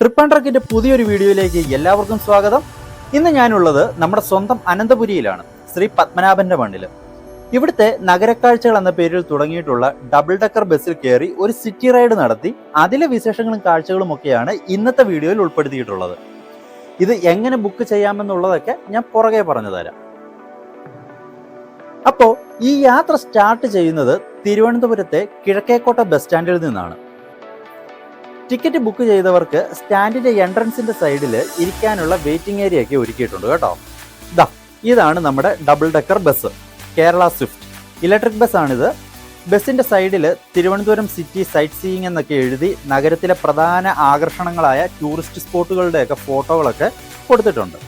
Trip and ട്രക്കിന്റെ പുതിയൊരു വീഡിയോയിലേക്ക് എല്ലാവർക്കും സ്വാഗതം. ഇന്ന് ഞാനുള്ളത് നമ്മുടെ സ്വന്തം അനന്തപുരിയിലാണ് ശ്രീ പത്മനാഭന്റെ മണ്ണിൽ ഇവിടുത്തെ നഗരക്കാഴ്ചകൾ എന്ന പേരിൽ തുടങ്ങിയിട്ടുള്ള ഡബിൾ ഡക്കർ ബസ്സിൽ കയറി ഒരു സിറ്റി റൈഡ് നടത്തി അതിലെ വിശേഷങ്ങളും കാഴ്ചകളും ഒക്കെയാണ് ഇന്നത്തെ വീഡിയോയിൽ ഉൾപ്പെടുത്തിയിട്ടുള്ളത്. ഇത് എങ്ങനെ ബുക്ക് ചെയ്യാമെന്നുള്ളതൊക്കെ ഞാൻ പുറകെ പറഞ്ഞു തരാം. അപ്പോൾ ഈ യാത്ര സ്റ്റാർട്ട് ചെയ്യുന്നത് തിരുവനന്തപുരത്തെ കിഴക്കേക്കോട്ട ബസ് സ്റ്റാൻഡിൽ നിന്നാണ്. ടിക്കറ്റ് ബുക്ക് ചെയ്തവർക്ക് സ്റ്റാൻഡിന്റെ എൻട്രൻസിന്റെ സൈഡിൽ ഇരിക്കാനുള്ള വെയിറ്റിംഗ് ഏരിയ ഒക്കെ ഒരുക്കിയിട്ടുണ്ട് കേട്ടോ. ദാ ഇതാണ് നമ്മുടെ double decker bus Kerala Swift. Electric bus ആണിത്. ബസ്സിന്റെ സൈഡിൽ തിരുവനന്തപുരം സിറ്റി സൈറ്റ് സീയിങ് എന്നൊക്കെ എഴുതി നഗരത്തിലെ പ്രധാന ആകർഷണങ്ങളായ ടൂറിസ്റ്റ് സ്പോട്ടുകളുടെയൊക്കെ ഫോട്ടോകളൊക്കെ കൊടുത്തിട്ടുണ്ട്.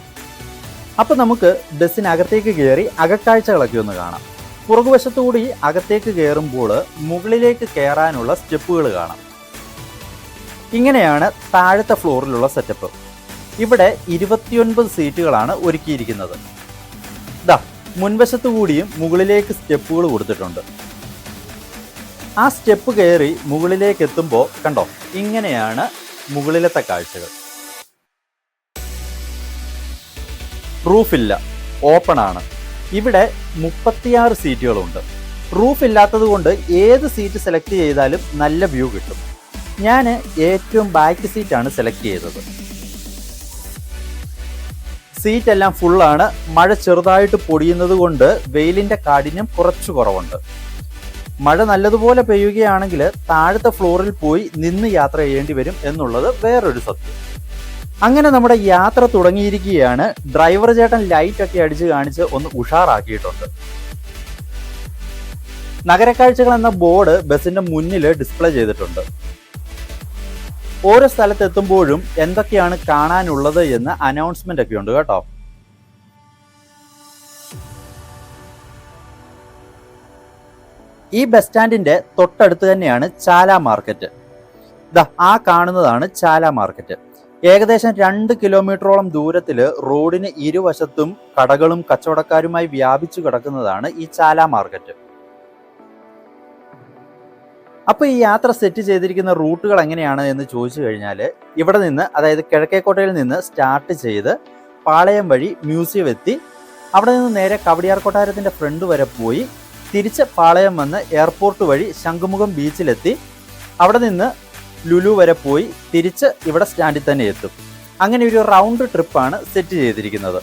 അപ്പൊ നമുക്ക് ബസ്സിനകത്തേക്ക് കയറി അകക്കാഴ്ചകളൊക്കെ ഒന്ന് കാണാം. പുറകുവശത്തുകൂടി അകത്തേക്ക് കയറുമ്പോൾ മുകളിലേക്ക് കയറാനുള്ള സ്റ്റെപ്പുകൾ കാണാം. ഇങ്ങനെയാണ് താഴത്തെ ഫ്ലോറിലുള്ള സെറ്റപ്പ് ഇവിടെ ഇരുപത്തിയൊൻപത് സീറ്റുകളാണ് ഒരുക്കിയിരിക്കുന്നത്. ദാ മുൻവശത്തു കൂടിയും മുകളിലേക്ക് സ്റ്റെപ്പുകൾ കൊടുത്തിട്ടുണ്ട്. ആ സ്റ്റെപ്പ് കയറി മുകളിലേക്ക് എത്തുമ്പോൾ കണ്ടോ ഇങ്ങനെയാണ് മുകളിലത്തെ കാഴ്ചകൾ. റൂഫില്ല ഓപ്പൺ ആണ് ഇവിടെ മുപ്പത്തിയാറ് സീറ്റുകളുണ്ട്. റൂഫ് ഇല്ലാത്തത് കൊണ്ട് ഏത് സീറ്റ് സെലക്ട് ചെയ്താലും നല്ല വ്യൂ കിട്ടും. ഞാൻ ഏറ്റവും ബാക്ക് സീറ്റാണ് സെലക്ട് ചെയ്തത്. സീറ്റ് എല്ലാം ഫുള്ളാണ് മഴ ചെറുതായിട്ട് പൊടിയുന്നത് കൊണ്ട് വെയിലിന്റെ കാഠിന്യം കുറച്ച് കുറവുണ്ട്. മഴ നല്ലതുപോലെ പെയ്യുകയാണെങ്കിൽ താഴത്തെ ഫ്ലോറിൽ പോയി നിന്ന് യാത്ര ചെയ്യേണ്ടി വരും എന്നുള്ളത് വേറൊരു സത്യം. അങ്ങനെ നമ്മുടെ യാത്ര തുടങ്ങിയിരിക്കുകയാണ്. ഡ്രൈവർ ചേട്ടൻ ലൈറ്റ് ഒക്കെ അടിച്ച് കാണിച്ച് ഒന്ന് ഉഷാറാക്കിയിട്ടുണ്ട്. നഗരക്കാഴ്ചകൾ എന്ന ബോർഡ് ബസിന്റെ മുന്നിൽ ഡിസ്പ്ലേ ചെയ്തിട്ടുണ്ട്. ഓരോ സ്ഥലത്ത് എത്തുമ്പോഴും എന്തൊക്കെയാണ് കാണാനുള്ളത് എന്ന് അനൗൺസ്മെന്റ് ഒക്കെ ഉണ്ട് കേട്ടോ. ഈ ബസ് സ്റ്റാൻഡിന്റെ തൊട്ടടുത്ത് തന്നെയാണ് ചാല മാർക്കറ്റ് ആ കാണുന്നതാണ് ചാല മാർക്കറ്റ് ഏകദേശം രണ്ട് കിലോമീറ്ററോളം ദൂരത്തിൽ റോഡിന് ഇരുവശത്തും കടകളും കച്ചവടക്കാരുമായി വ്യാപിച്ചു കിടക്കുന്നതാണ് ഈ ചാല മാർക്കറ്റ് അപ്പൊ ഈ യാത്ര സെറ്റ് ചെയ്തിരിക്കുന്ന റൂട്ടുകൾ എങ്ങനെയാണ് എന്ന് ചോദിച്ചു കഴിഞ്ഞാൽ ഇവിടെ നിന്ന് അതായത് കിഴക്കേക്കോട്ടയിൽ നിന്ന് സ്റ്റാർട്ട് ചെയ്ത് പാളയം വഴി മ്യൂസിയം എത്തി. അവിടെ നിന്ന് നേരെ കവടിയാർ കൊട്ടാരത്തിന്റെ ഫ്രണ്ട് വരെ പോയി. തിരിച്ച് പാളയം വന്ന് എയർപോർട്ട് വഴി ശംഖുമുഖം ബീച്ചിലെത്തി അവിടെ നിന്ന് ലുലു വരെ പോയി. തിരിച്ച് ഇവിടെ സ്റ്റാൻഡിൽ തന്നെ എത്തും. അങ്ങനെ ഒരു റൗണ്ട് ട്രിപ്പാണ് സെറ്റ് ചെയ്തിരിക്കുന്നത്.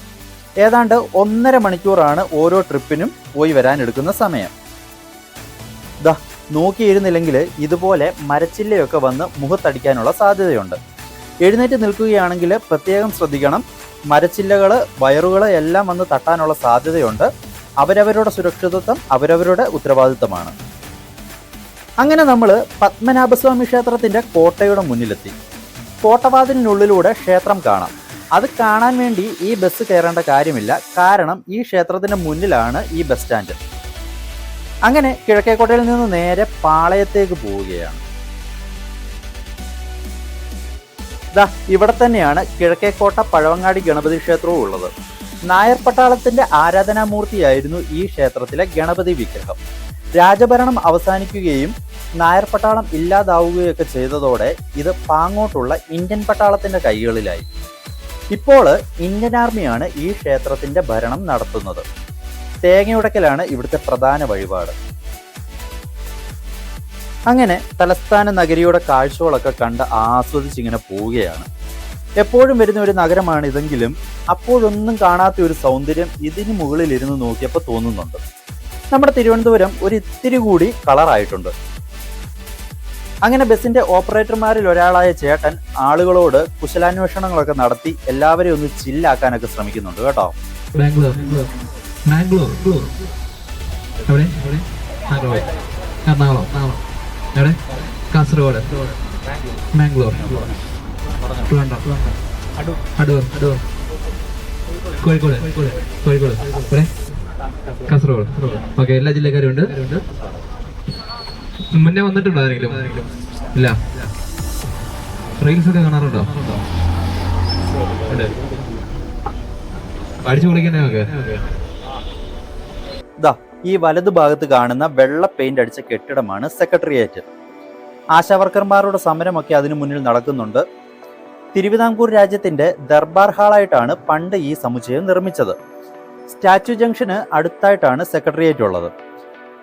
ഏതാണ്ട് ഒന്നര മണിക്കൂറാണ് ഓരോ ട്രിപ്പിനും പോയി വരാൻ എടുക്കുന്ന സമയം. ദാ നോക്കിയിരുന്നില്ലെങ്കിൽ ഇതുപോലെ മരച്ചില്ലയൊക്കെ വന്ന് മുഖത്തടിക്കാനുള്ള സാധ്യതയുണ്ട്. എഴുന്നേറ്റ് നിൽക്കുകയാണെങ്കിൽ പ്രത്യേകം ശ്രദ്ധിക്കണം. മരച്ചില്ലകൾ വയറുകൾ എല്ലാം വന്ന് തട്ടാനുള്ള സാധ്യതയുണ്ട്. അവരവരുടെ സുരക്ഷിതത്വം അവരവരുടെ ഉത്തരവാദിത്തമാണ് അങ്ങനെ നമ്മൾ പത്മനാഭസ്വാമി ക്ഷേത്രത്തിന്റെ കോട്ടയുടെ മുന്നിലെത്തി. കോട്ടവാതിലിനുള്ളിലൂടെ ക്ഷേത്രം കാണാം. അത് കാണാൻ വേണ്ടി ഈ ബസ് കയറേണ്ട കാര്യമില്ല. കാരണം ഈ ക്ഷേത്രത്തിന്റെ മുന്നിലാണ് ഈ ബസ് സ്റ്റാൻഡ്. അങ്ങനെ കിഴക്കേക്കോട്ടയിൽ നിന്ന് നേരെ പാളയത്തേക്ക് പോവുകയാണ്. ദാ ഇവിടെ തന്നെയാണ് കിഴക്കേക്കോട്ട പഴവങ്ങാടി ഗണപതി ക്ഷേത്രവും ഉള്ളത്. നായർ പട്ടാളത്തിന്റെ ആരാധനാമൂർത്തിയായിരുന്നു ഈ ക്ഷേത്രത്തിലെ ഗണപതി വിഗ്രഹം. രാജഭരണം അവസാനിക്കുകയും നായർ പട്ടാളം ഇല്ലാതാവുകയൊക്കെ ചെയ്തതോടെ ഇത് പാങ്ങോട്ടുള്ള ഇന്ത്യൻ പട്ടാളത്തിന്റെ കൈകളിലായി. ഇപ്പോൾ ഇന്ത്യൻ ആർമിയാണ് ഈ ക്ഷേത്രത്തിന്റെ ഭരണം നടത്തുന്നത്. തേങ്ങയുടക്കലാണ് ഇവിടുത്തെ പ്രധാന വഴിപാട്. അങ്ങനെ തലസ്ഥാന നഗരിയുടെ കാഴ്ചകളൊക്കെ കണ്ട് ആസ്വദിച്ചിങ്ങനെ പോവുകയാണ്. എപ്പോഴും വരുന്ന ഒരു നഗരമാണ് ഇതെങ്കിലും അപ്പോഴൊന്നും കാണാത്ത ഒരു സൗന്ദര്യം ഇതിന് മുകളിൽ ഇരുന്ന് നോക്കിയപ്പോൾ തോന്നുന്നുണ്ട്. നമ്മുടെ തിരുവനന്തപുരം ഒരു ഇത്തിരി കൂടി കളറായിട്ടുണ്ട്. അങ്ങനെ ബസ്സിന്റെ ഓപ്പറേറ്റർമാരിൽ ഒരാളായ ചേട്ടൻ ആളുകളോട് കുശലാന്വേഷണങ്ങളൊക്കെ നടത്തി എല്ലാവരെയും ഒന്ന് ചില്ലാക്കാനൊക്കെ ശ്രമിക്കുന്നുണ്ട് കേട്ടോ. ബാംഗ്ലൂർ എവിടെ? ബാംഗ്ലൂർ എറണാകുളം. എവിടെ? കാസർഗോഡ്. ബാംഗ്ലൂർ ട്രിവാൻഡ്രം. അടൂർ. അടൂർ. കോഴിക്കോട്. കോഴിക്കോട്. എവിടെ? കാസർഗോഡ്. ഓക്കെ എല്ലാ ജില്ലക്കാരും ഉണ്ട് മുന്നേ വന്നിട്ടുണ്ടോ ആരെങ്കിലും? ഇല്ല. റീൽസ് ഒക്കെ കാണാറുണ്ടോ അടിച്ചു പൊളിക്കണേ നമുക്ക് ദാ ഈ വലതു ഭാഗത്ത് കാണുന്ന വെള്ള പെയിന്റ് അടിച്ച കെട്ടിടമാണ് സെക്രട്ടേറിയറ്റ് ആശാവർക്കർമാരുടെ സമരമൊക്കെ അതിനു മുന്നിൽ നടക്കുന്നുണ്ട്. തിരുവിതാംകൂർ രാജ്യത്തിന്റെ ദർബാർ ഹാളായിട്ടാണ് പണ്ട് ഈ സമുച്ചയം നിർമ്മിച്ചത്. സ്റ്റാച്യു ജംഗ്ഷന് അടുത്തായിട്ടാണ് സെക്രട്ടേറിയറ്റ് ഉള്ളത്.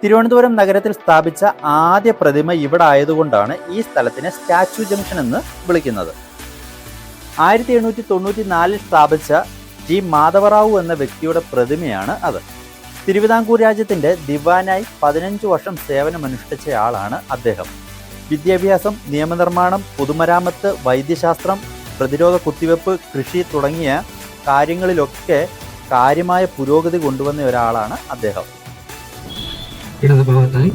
തിരുവനന്തപുരം നഗരത്തിൽ സ്ഥാപിച്ച ആദ്യ പ്രതിമ ഇവിടെ ആയതുകൊണ്ടാണ് ഈ സ്ഥലത്തിനെ സ്റ്റാച്യു ജംഗ്ഷൻ എന്ന് വിളിക്കുന്നത്. ആയിരത്തി എണ്ണൂറ്റി തൊണ്ണൂറ്റി നാലിൽ സ്ഥാപിച്ച ജി. മാധവറാവു എന്ന വ്യക്തിയുടെ പ്രതിമയാണ് അത്. തിരുവിതാംകൂർ രാജ്യത്തിന്റെ ദിവാനായി പതിനഞ്ച് വർഷം സേവനമനുഷ്ഠിച്ചയാളാണ് അദ്ദേഹം. വിദ്യാഭ്യാസം നിയമനിർമ്മാണം പൊതുമരാമത്ത് വൈദ്യശാസ്ത്രം പ്രതിരോധ കുത്തിവെപ്പ് കൃഷി തുടങ്ങിയ കാര്യങ്ങളിലൊക്കെ കാര്യമായ പുരോഗതി കൊണ്ടുവന്ന ഒരാളാണ് അദ്ദേഹം. ഇടതുഭാഗത്തായി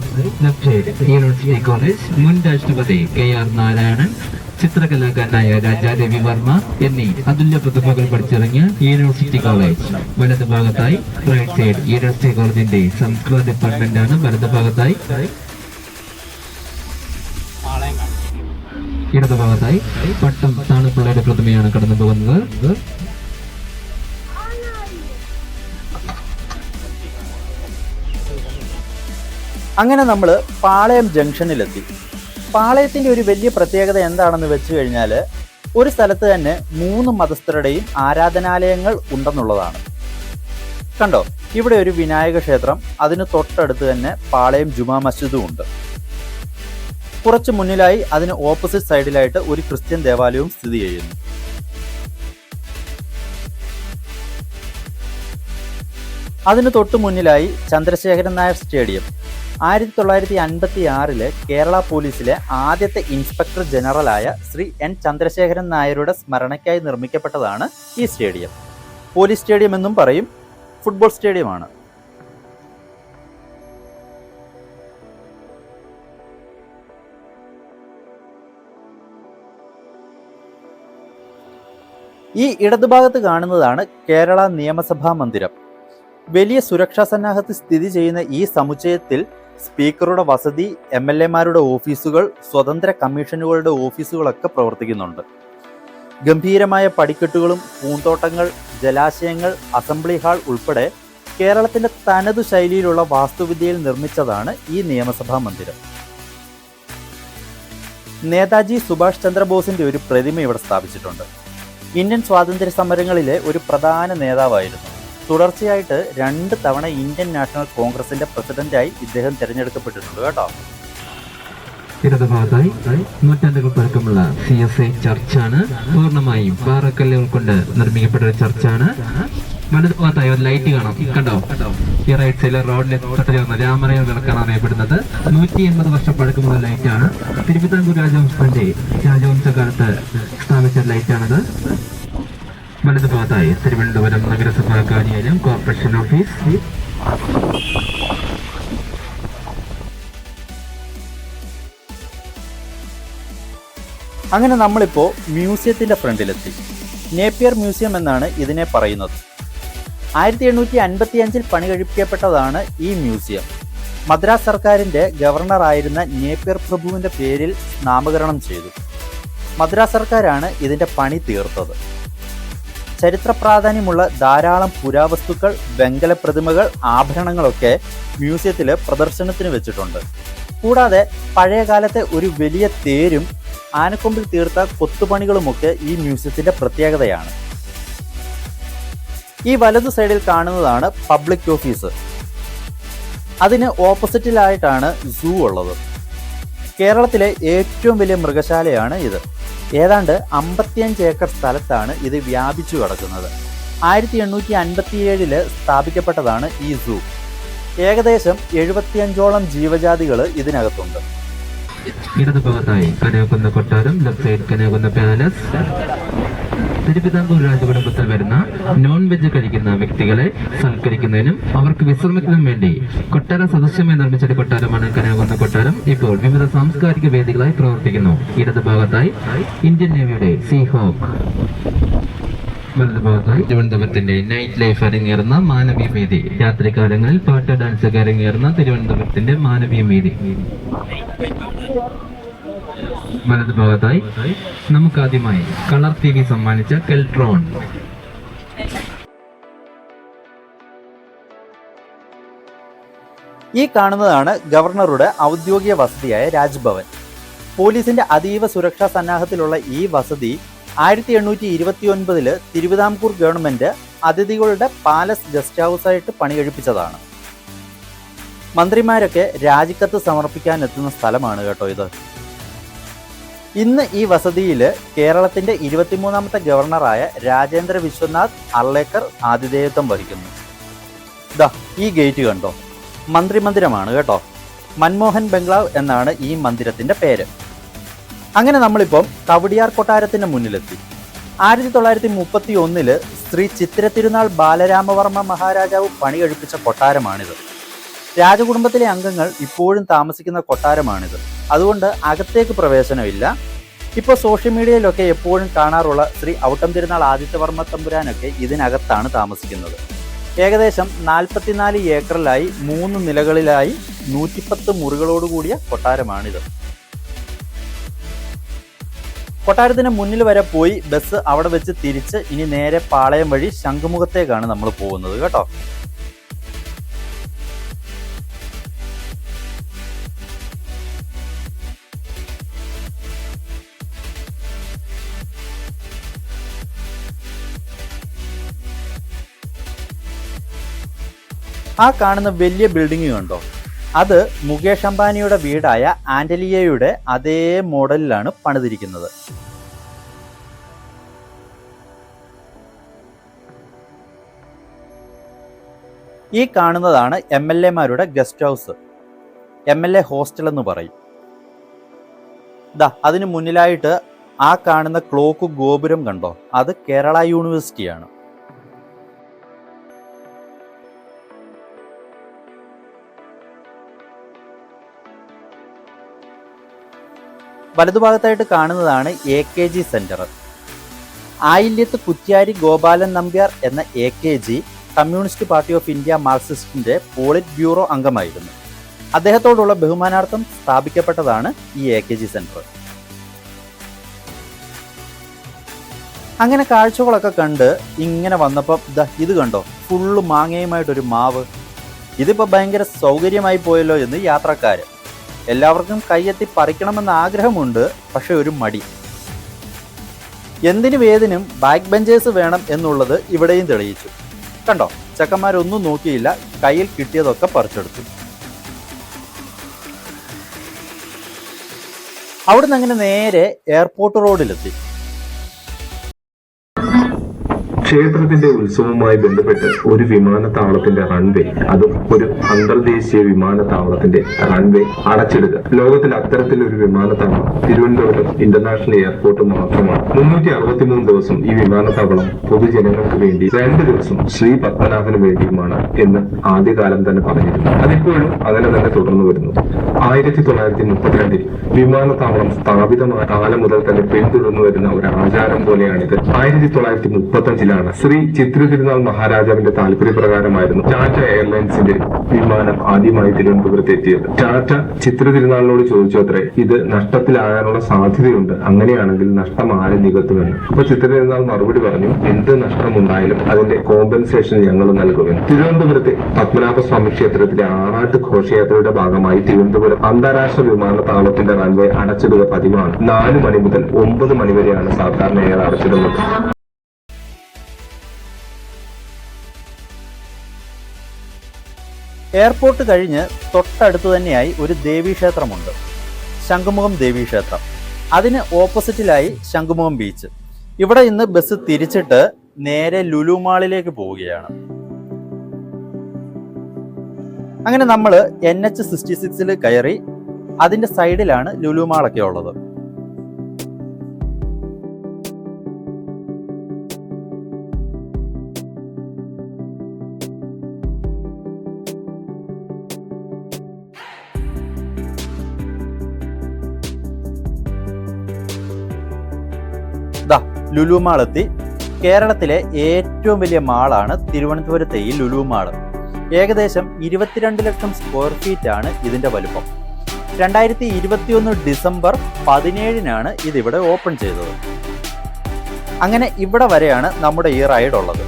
മുൻ രാഷ്ട്രപതി കെ ആർ നാരായണൻ ചിത്രകലാകാരനായ രാജാദേവി വർമ്മ എന്നീ അതുല്യ പ്രതിഭകൾ പഠിച്ചിറങ്ങിയ യൂണിവേഴ്സിറ്റി കോളേജ്. വലത് ഭാഗത്തായി റൈറ്റ് സൈഡ് യൂണിവേഴ്സിറ്റി കോളേജിന്റെ സംസ്കൃത ഡിപ്പാർട്ട്മെന്റ് ആണ് വലത് വലതുഭാഗത്തായി ഇടതുഭാഗത്തായി പട്ടം താണുപിള്ളയുടെ പ്രതിമയാണ് കടന്നു പോകുന്നത്. അങ്ങനെ നമ്മൾ പാളയം ജംഗ്ഷനിലെത്തി. പാളയത്തിന്റെ ഒരു വലിയ പ്രത്യേകത എന്താണെന്ന് വെച്ച് കഴിഞ്ഞാൽ ഒരു സ്ഥലത്ത് തന്നെ മൂന്ന് മതസ്ഥരുടെയും ആരാധനാലയങ്ങൾ ഉണ്ടെന്നുള്ളതാണ്. കണ്ടോ? ഇവിടെ ഒരു വിനായക ക്ഷേത്രം അതിന് തൊട്ടടുത്ത് തന്നെ പാളയം ജുമാ മസ്ജിദും ഉണ്ട്. കുറച്ച് മുന്നിലായി അതിന് ഓപ്പോസിറ്റ് സൈഡിലായിട്ട് ഒരു ക്രിസ്ത്യൻ ദേവാലയവും സ്ഥിതി ചെയ്യുന്നു. അതിന് തൊട്ടു മുന്നിലായി ചന്ദ്രശേഖരൻ നായർ സ്റ്റേഡിയം. ആയിരത്തി തൊള്ളായിരത്തി അൻപത്തി ആറിൽ കേരള പോലീസിലെ ആദ്യത്തെ ഇൻസ്പെക്ടർ ജനറലായ ശ്രീ എൻ ചന്ദ്രശേഖരൻ നായരുടെ സ്മരണയ്ക്കായി നിർമ്മിക്കപ്പെട്ടതാണ് ഈ സ്റ്റേഡിയം. പോലീസ് സ്റ്റേഡിയം എന്നും പറയും ഫുട്ബോൾ സ്റ്റേഡിയമാണ്. ഈ ഇടതുഭാഗത്ത് കാണുന്നതാണ് കേരള നിയമസഭാ മന്ദിരം. വലിയ സുരക്ഷാ സന്നാഹത്തിൽ സ്ഥിതി ചെയ്യുന്ന ഈ സമുച്ചയത്തിൽ സ്പീക്കറുടെ വസതി എം എൽ എമാരുടെ ഓഫീസുകൾ സ്വതന്ത്ര കമ്മീഷനുകളുടെ ഓഫീസുകളൊക്കെ പ്രവർത്തിക്കുന്നുണ്ട്. ഗംഭീരമായ പടിക്കെട്ടുകളും പൂന്തോട്ടങ്ങൾ ജലാശയങ്ങൾ അസംബ്ലി ഹാൾ ഉൾപ്പെടെ കേരളത്തിന്റെ തനതു ശൈലിയിലുള്ള വാസ്തുവിദ്യയിൽ നിർമ്മിച്ചതാണ് ഈ നിയമസഭാ മന്ദിരം. നേതാജി സുഭാഷ് ചന്ദ്രബോസിന്റെ ഒരു പ്രതിമ ഇവിടെ സ്ഥാപിച്ചിട്ടുണ്ട്. ഇന്ത്യൻ സ്വാതന്ത്ര്യ സമരങ്ങളിലെ ഒരു പ്രധാന നേതാവായിരുന്നു. തുടർച്ചയായിട്ട് രണ്ട് തവണ ഇന്ത്യൻ നാഷണൽ കോൺഗ്രസിന്റെ പ്രസിഡന്റായി ഇദ്ദേഹം തിരഞ്ഞെടുക്കപ്പെട്ടിട്ടുണ്ട് കേട്ടോ. ഇടതുഭാഗത്തായി നൂറ്റാണ്ടുകൾ പഴക്കമുള്ള സി എസ് ഐ ചർച്ചാണ് പൂർണമായും പാറക്കല്ലുകൾ കൊണ്ട് നിർമ്മിക്കപ്പെട്ട ഒരു ചർച്ചാണ് വലതുഭാഗത്തായി ഒരു ലൈറ്റ് കാണാം. കണ്ടോ? ഈ റൈറ്റ് സൈഡിലെ റോഡിലെ തൊട്ട് ചേർന്ന രാമറയ വിളക്കാണ് അറിയപ്പെടുന്നത് നൂറ്റി എൺപത് വർഷം പഴക്കമുള്ള ലൈറ്റാണ് തിരുവിതാംകൂർ രാജവംശത്തിന്റെ രാജവംശകാലത്ത് സ്ഥാപിച്ച ലൈറ്റാണിത് വലതുഭാഗത്തായി തിരുവനന്തപുരം നഗരസഭാ കാര്യാലയം കോർപ്പറേഷൻ ഓഫീസ് അങ്ങനെ നമ്മളിപ്പോ മ്യൂസിയത്തിന്റെ ഫ്രണ്ടിലെത്തി. നേപ്പിയർ മ്യൂസിയം എന്നാണ് ഇതിനെ പറയുന്നത്. ആയിരത്തി എണ്ണൂറ്റി അൻപത്തി അഞ്ചിൽ പണി കഴിപ്പിക്കപ്പെട്ടതാണ് ഈ മ്യൂസിയം. മദ്രാസ് സർക്കാരിന്റെ ഗവർണറായിരുന്ന നേപ്പിയർ പ്രഭുവിന്റെ പേരിൽ നാമകരണം ചെയ്തു. മദ്രാസ് സർക്കാരാണ് ഇതിന്റെ പണി തീർത്തത്. ചരിത്ര പ്രാധാന്യമുള്ള ധാരാളം പുരാവസ്തുക്കൾ വെങ്കല പ്രതിമകൾ ആഭരണങ്ങളൊക്കെ മ്യൂസിയത്തിൽ പ്രദർശനത്തിന് വെച്ചിട്ടുണ്ട്. കൂടാതെ പഴയകാലത്തെ ഒരു വലിയ തേരും ആനക്കൊമ്പിൽ തീർത്ത കൊത്തുപണികളുമൊക്കെ ഈ മ്യൂസിയത്തിന്റെ പ്രത്യേകതയാണ്. ഈ വലതു സൈഡിൽ കാണുന്നതാണ് പബ്ലിക് ഓഫീസ്. അതിന് ഓപ്പോസിറ്റിലായിട്ടാണ് സൂ ഉള്ളത്. കേരളത്തിലെ ഏറ്റവും വലിയ മൃഗശാലയാണ് ഇത്. ഏതാണ്ട് അമ്പത്തിയഞ്ച് ഏക്കർ സ്ഥലത്താണ് ഇത് വ്യാപിച്ചു കിടക്കുന്നത്. ആയിരത്തി എണ്ണൂറ്റി അൻപത്തിയേഴിൽ സ്ഥാപിക്കപ്പെട്ടതാണ് ഈ സൂ. ഏകദേശം എഴുപത്തിയഞ്ചോളം ജീവജാതികൾ ഇതിനകത്തുണ്ട്. ഇടതുഭാഗത്തായി കനകുന്ന കൊട്ടാരം left side Kanakunna palace. Thiruvithamkoor രാജകുടുംബത്തിൽ വരുന്ന നോൺ വെജ് കഴിക്കുന്ന വ്യക്തികളെ സൽക്കരിക്കുന്നതിനും അവർക്ക് വിശ്രമിക്കുന്നതിനും വേണ്ടി കൊട്ടാര സദസ്യമായി നിർമ്മിച്ച ഒരു കൊട്ടാരമാണ് കനകുന്ന കൊട്ടാരം. ഇപ്പോൾ വിവിധ സാംസ്കാരിക വേദികളായി പ്രവർത്തിക്കുന്നു. ഇടതുഭാഗത്തായി ഇന്ത്യൻ നേവിയുടെ സീ ഹോക്ക്. തിരുവനന്തപുരത്തിന്റെ നൈറ്റ് ലൈഫ് അരങ്ങേറുന്ന മാനവീയ വേദി. രാത്രികാലങ്ങളിൽ പാട്ട് ഡാൻസ് അരങ്ങേറുന്ന തിരുവനന്തപുരത്തിന്റെ മാനവീയ വേദി. വലതുഭാഗത്തായി നമുക്ക് ആദ്യമായി കളർ ടി വി സമ്മാനിച്ച കെൽട്രോൺ. ഈ കാണുന്നതാണ് ഗവർണറുടെ ഔദ്യോഗിക വസതിയായ രാജ്ഭവൻ. പോലീസിന്റെ അതീവ സുരക്ഷാ സന്നാഹത്തിലുള്ള ഈ വസതി ആയിരത്തി എണ്ണൂറ്റി ഇരുപത്തി ഒൻപതിൽ തിരുവിതാംകൂർ ഗവൺമെന്റ് അതിഥികളുടെ പാലസ് ഗസ്റ്റ് ഹൗസായിട്ട് പണി കഴിപ്പിച്ചതാണ് മന്ത്രിമാരൊക്കെ രാജിക്കത്ത് സമർപ്പിക്കാൻ എത്തുന്ന സ്ഥലമാണ് കേട്ടോ ഇത്. ഇന്ന് ഈ വസതിയിൽ കേരളത്തിന്റെ ഇരുപത്തിമൂന്നാമത്തെ ഗവർണറായ രാജേന്ദ്ര വിശ്വനാഥ് അർലേക്കർ ആതിഥേയത്വം വഹിക്കുന്നു. ദാ ഈ ഗേറ്റ് കണ്ടോ? മന്ത്രിമന്ദിരമാണ് കേട്ടോ. മൻമോഹൻ ബംഗ്ലാവ് എന്നാണ് ഈ മന്ദിരത്തിന്റെ പേര്. അങ്ങനെ നമ്മളിപ്പം കവടിയാർ കൊട്ടാരത്തിന്റെ മുന്നിലെത്തി. ആയിരത്തി തൊള്ളായിരത്തി മുപ്പത്തി ഒന്നിൽ ശ്രീ ചിത്ര തിരുനാൾ ബാലരാമവർമ്മ മഹാരാജാവ് പണി കഴിപ്പിച്ച കൊട്ടാരമാണിത്. രാജകുടുംബത്തിലെ അംഗങ്ങൾ ഇപ്പോഴും താമസിക്കുന്ന കൊട്ടാരമാണിത്. അതുകൊണ്ട് അകത്തേക്ക് പ്രവേശനമില്ല. ഇപ്പോൾ സോഷ്യൽ മീഡിയയിലൊക്കെ എപ്പോഴും കാണാറുള്ള ശ്രീ ഔട്ടം തിരുനാൾ ആദിത്യവർമ്മ തമ്പുരാനൊക്കെ ഇതിനകത്താണ് താമസിക്കുന്നത്. ഏകദേശം നാൽപ്പത്തിനാല് ഏക്കറിലായി മൂന്ന് നിലകളിലായി നൂറ്റിപ്പത്ത് മുറികളോടുകൂടിയ കൊട്ടാരമാണിത്. കൊട്ടാരത്തിന് മുന്നിൽ വരെ പോയി ബസ് അവിടെ വെച്ച് തിരിച്ച് ഇനി നേരെ പാളയം വഴി ശംഖുമുഖത്തേക്കാണ് നമ്മൾ പോകുന്നത് കേട്ടോ. ആ കാണുന്ന വലിയ ബിൽഡിംഗ് കണ്ടോ അത് മുകേഷ് അംബാനിയുടെ വീടായ ആന്റലിയയുടെ അതേ മോഡലിലാണ് പണിതിരിക്കുന്നത്. ഈ കാണുന്നതാണ് എം എൽ എമാരുടെ guest house M L A hostel എന്ന് പറയും. ദാ അതിന് മുന്നിലായിട്ട് ആ കാണുന്ന ക്ലോക്ക് ഗോപുരം കണ്ടോ? അത് കേരള യൂണിവേഴ്സിറ്റിയാണ് വലതുഭാഗത്തായിട്ട് കാണുന്നതാണ് A K G centre Ayillyath Kuttiari Gopalan Nambiar എന്ന A K G communist party of India മാർക്സിസ്റ്റിന്റെ polit bureau അംഗമായിരുന്നു. അദ്ദേഹത്തോടുള്ള ബഹുമാനാർത്ഥം സ്ഥാപിക്കപ്പെട്ടതാണ് ഈ എ കെ ജി സെന്റർ അങ്ങനെ കാഴ്ചകളൊക്കെ കണ്ട് ഇങ്ങനെ വന്നപ്പോൾ ദാ ഇത് കണ്ടോ? ഫുള്ള് മാങ്ങയുമായിട്ടൊരു മാവ്. ഇതിപ്പോൾ ഭയങ്കര സൗകര്യമായി പോയല്ലോ എന്ന് യാത്രക്കാര്. എല്ലാവർക്കും കയ്യെത്തി പറിക്കണമെന്ന ആഗ്രഹമുണ്ട് പക്ഷെ ഒരു മടി. എന്തിനു ഏതിനും ബാക്ക് ബെഞ്ചേഴ്സ് വേണം എന്നുള്ളത് ഇവിടെയും തെളിയിച്ചു. കണ്ടോ ചെക്കന്മാരൊന്നും നോക്കിയില്ല കയ്യിൽ കിട്ടിയതൊക്കെ പറിച്ചെടുത്തു. അവിടുന്ന് അങ്ങനെ നേരെ എയർപോർട്ട് റോഡിലെത്തി ക്ഷേത്രത്തിന്റെ ഉത്സവവുമായി ബന്ധപ്പെട്ട് ഒരു വിമാനത്താവളത്തിന്റെ റൺവേ അതും ഒരു അന്തർദേശീയ വിമാനത്താവളത്തിന്റെ റൺവേ അടച്ചിടുക. ലോകത്തിൽ അത്തരത്തിലൊരു വിമാനത്താവളം തിരുവനന്തപുരം ഇന്റർനാഷണൽ എയർപോർട്ട് മാത്രമാണ്. മുന്നൂറ്റി അറുപത്തിമൂന്ന് ദിവസം ഈ വിമാനത്താവളം പൊതുജനങ്ങൾക്ക് വേണ്ടി രണ്ട് ദിവസം ശ്രീ പത്മനാഭന് വേണ്ടിയുമാണ് എന്ന് ആദ്യകാലം തന്നെ പറഞ്ഞിരുന്നു. അതിപ്പോഴും അങ്ങനെ തന്നെ തുടർന്നു വരുന്നു. ആയിരത്തി തൊള്ളായിരത്തി മുപ്പത്തിരണ്ടിൽ വിമാനത്താവളം സ്ഥാപിതമായ കാലം മുതൽ തന്നെ പിന്തുടർന്നു വരുന്ന ഒരു ആചാരം പോലെയാണിത്. ആയിരത്തി തൊള്ളായിരത്തി മുപ്പത്തഞ്ചിലാണ് ശ്രീ ചിത്ര തിരുനാൾ മഹാരാജാവിന്റെ താല്പര്യപ്രകാരമായിരുന്നു ടാറ്റ എയർലൈൻസിന്റെ വിമാനം ആദ്യമായി തിരുവനന്തപുരത്ത് എത്തിയത്. ടാറ്റ ചിത്ര തിരുനാളിനോട് ചോദിച്ചു അത്രേ ഇത് നഷ്ടത്തിലാകാനുള്ള സാധ്യതയുണ്ട്. അങ്ങനെയാണെങ്കിൽ നഷ്ടം ആര് നികത്തുമെന്ന്. അപ്പൊ ചിത്ര തിരുനാൾ മറുപടി പറഞ്ഞു എന്ത് നഷ്ടമുണ്ടായാലും അതിന്റെ കോമ്പൻസേഷൻ ഞങ്ങൾ നൽകുമെന്ന്. തിരുവനന്തപുരത്തെ പത്മനാഭസ്വാമി ക്ഷേത്രത്തിലെ ആറാട്ട് ഘോഷയാത്രയുടെ ഭാഗമായി തിരുവനന്തപുരം അന്താരാഷ്ട്ര വിമാനത്താവളത്തിന്റെ റൺവേ അടച്ചിടുക പതിവാണ്. നാല് മണി മുതൽ ഒമ്പത് മണി വരെയാണ് സാധാരണയായി അടച്ചിടുന്നത്. എയർപോർട്ട് കഴിഞ്ഞ് തൊട്ടടുത്ത് തന്നെയായി ഒരു ദേവീക്ഷേത്രമുണ്ട് ശംഖുമുഖം ദേവീക്ഷേത്രം അതിന് ഓപ്പോസിറ്റിലായി ശംഖുമുഖം ബീച്ച്. ഇവിടെ ഇന്ന് ബസ് തിരിച്ചിട്ട് നേരെ ലുലു മാളിലേക്ക് പോവുകയാണ്. അങ്ങനെ നമ്മൾ എൻ എച്ച് സിക്സ്റ്റി സിക്സിൽ കയറി അതിന്റെ സൈഡിലാണ് ലുലു മാളൊക്കെ ഉള്ളത്. ലുലു മാൾ എത്തി കേരളത്തിലെ ഏറ്റവും വലിയ മാളാണ് തിരുവനന്തപുരത്തെ ഈ ലുലു മാൾ ഏകദേശം ഇരുപത്തിരണ്ട് ലക്ഷം സ്ക്വയർ ഫീറ്റ് ആണ് ഇതിന്റെ വലുപ്പം. രണ്ടായിരത്തി ഇരുപത്തിയൊന്ന് ഡിസംബർ പതിനേഴിനാണ് ഇതിവിടെ ഓപ്പൺ ചെയ്തത്. അങ്ങനെ ഇവിടെ വരെയാണ് നമ്മുടെ ഈ റൈഡ് ഉള്ളത്.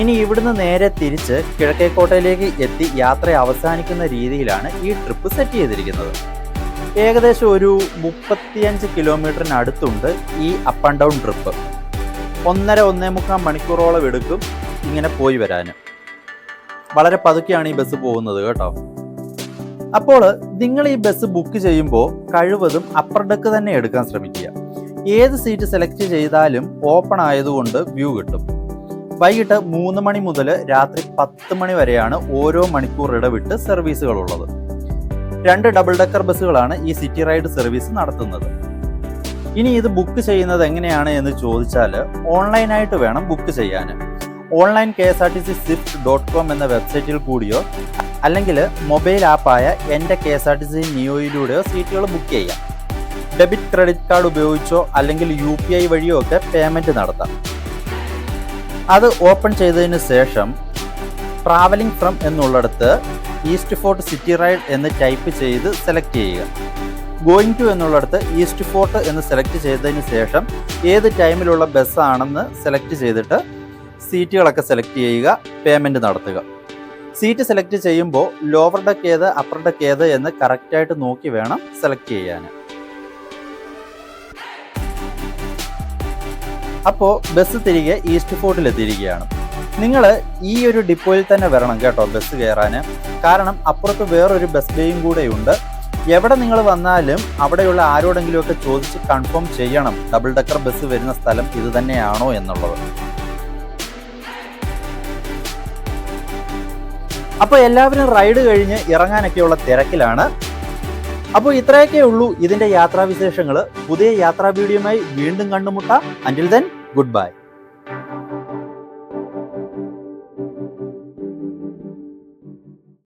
ഇനി ഇവിടുന്ന് നേരെ തിരിച്ച് കിഴക്കേക്കോട്ടയിലേക്ക് എത്തി യാത്ര അവസാനിക്കുന്ന രീതിയിലാണ് ഈ ട്രിപ്പ് സെറ്റ് ചെയ്തിരിക്കുന്നത്. ഏകദേശം ഒരു മുപ്പത്തിയഞ്ച് കിലോമീറ്ററിനടുത്തുണ്ട് ഈ അപ്പ് ആൻഡ് ഡൗൺ ട്രിപ്പ് ഒന്നര ഒന്നേ മുക്കാൽ മണിക്കൂറോളം എടുക്കും ഇങ്ങനെ പോയി വരാൻ വളരെ പതുക്കെയാണ് ഈ ബസ് പോകുന്നത് കേട്ടോ. അപ്പോൾ നിങ്ങൾ ഈ ബസ് ബുക്ക് ചെയ്യുമ്പോൾ കഴിവതും അപ്പർ ഡെക്ക് തന്നെ എടുക്കാൻ ശ്രമിക്കുക. ഏത് സീറ്റ് സെലക്ട് ചെയ്താലും ഓപ്പൺ ആയതുകൊണ്ട് വ്യൂ കിട്ടും. വൈകിട്ട് മൂന്ന് മണി മുതൽ രാത്രി പത്ത് മണി വരെയാണ് ഓരോ മണിക്കൂർ ഇടവിട്ട് സർവീസുകളുള്ളത് രണ്ട് ഡബിൾ ഡെക്കർ ബസ്സുകളാണ് ഈ സിറ്റി റൈഡ് സർവീസ് നടത്തുന്നത്. ഇനി ഇത് ബുക്ക് ചെയ്യുന്നത് എങ്ങനെയാണ് എന്ന് ചോദിച്ചാൽ ഓൺലൈനായിട്ട് വേണം ബുക്ക് ചെയ്യാൻ. Online K S R T C swift dot com എന്ന വെബ്സൈറ്റിൽ കൂടിയോ അല്ലെങ്കിൽ മൊബൈൽ ആപ്പായ എന്റെ K S R T C നിയോയിലൂടെയോ സീറ്റുകൾ ബുക്ക് ചെയ്യാം. ഡെബിറ്റ് ക്രെഡിറ്റ് കാർഡ് ഉപയോഗിച്ചോ അല്ലെങ്കിൽ യു പി ഐ വഴിയോ ഒക്കെ പേയ്മെന്റ് നടത്താം. അത് ഓപ്പൺ ചെയ്തതിന് ശേഷം ട്രാവലിംഗ് ഫ്രം എന്നുള്ളിടത്ത് ഈസ്റ്റ് ഫോർട്ട് സിറ്റി റൈഡ് എന്ന് ടൈപ്പ് ചെയ്ത് സെലക്ട് ചെയ്യുക. ഗോയിങ് ടു എന്നുള്ളിടത്ത് ഈസ്റ്റ് ഫോർട്ട് എന്ന് സെലക്ട് ചെയ്തതിന് ശേഷം ഏത് ടൈമിലുള്ള ബസ്സാണെന്ന് സെലക്ട് ചെയ്തിട്ട് സീറ്റുകളൊക്കെ സെലക്ട് ചെയ്യുക പേയ്മെന്റ് നടത്തുക. സീറ്റ് സെലക്ട് ചെയ്യുമ്പോൾ ലോവർ ഡെക്ക് ഏത് അപ്പർ ഡെക്ക് ഏത് എന്ന് കറക്റ്റായിട്ട് നോക്കി വേണം സെലക്ട് ചെയ്യാൻ. അപ്പോൾ ബസ് തിരികെ ഈസ്റ്റ് ഫോർട്ടിൽ എത്തിയിരിക്കുകയാണ്. നിങ്ങൾ ഈ ഒരു ഡിപ്പോയിൽ തന്നെ വരണം കേട്ടോ ബസ് കയറാൻ കാരണം അപ്പുറത്ത് വേറൊരു ബസ് ബേയും കൂടെയുണ്ട് എവിടെ നിങ്ങൾ വന്നാലും അവിടെയുള്ള ആരോടെങ്കിലുമൊക്കെ ചോദിച്ച് കൺഫേം ചെയ്യണം. ഡബിൾ ഡെക്കർ ബസ് വരുന്ന സ്ഥലം ഇത് തന്നെയാണോ എന്നുള്ളത്. അപ്പോൾ എല്ലാവരും റൈഡ് കഴിഞ്ഞ് ഇറങ്ങാനൊക്കെയുള്ള തിരക്കിലാണ്. അപ്പോൾ ഇത്രയൊക്കെ ഉള്ളൂ ഇതിന്റെ യാത്രാവിശേഷങ്ങൾ പുതിയ യാത്രാ വീഡിയോയുമായി വീണ്ടും കണ്ടുമുട്ടാം. അന്റിൽ ദെൻ ഗുഡ് ബൈ